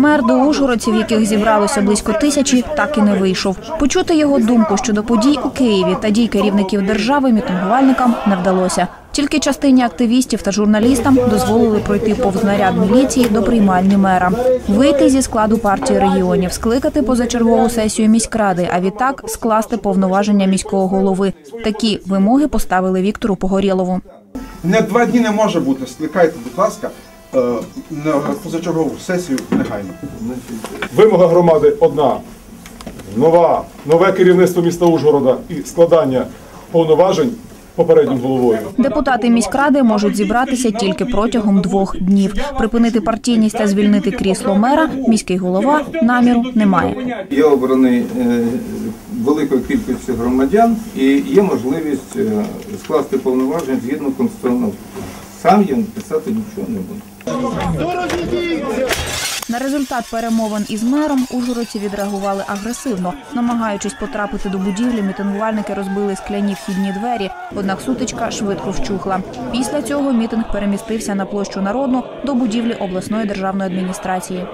Мер до ужгородців, яких зібралося близько тисячі, так і не вийшов. Почути його думку щодо подій у Києві та дій керівників держави мітингувальникам не вдалося. Тільки частині активістів та журналістам дозволили пройти повз наряд міліції до приймальні мера, вийти зі складу партії регіонів, скликати позачергову сесію міськради, а відтак скласти повноваження міського голови. Такі вимоги поставили Віктору Погорєлову. Не два дні не може бути. Скликайте, будь ласка, на позачергову сесію негайно. Вимога громади одна: нова, нове керівництво міста Ужгорода і складання повноважень попереднім головою. Депутати міськради можуть зібратися тільки протягом двох днів. Припинити партійність та звільнити крісло мера міський голова наміру не має. Я обраний е, великою кількістю громадян і є можливість е, скласти повноваження згідно конституційного. Сам я писати нічого не буду. На результат перемовин із мером ужгородці відреагували агресивно. Намагаючись потрапити до будівлі, мітингувальники розбили скляні вхідні двері. Однак сутичка швидко вчухла. Після цього мітинг перемістився на площу народну до будівлі обласної державної адміністрації.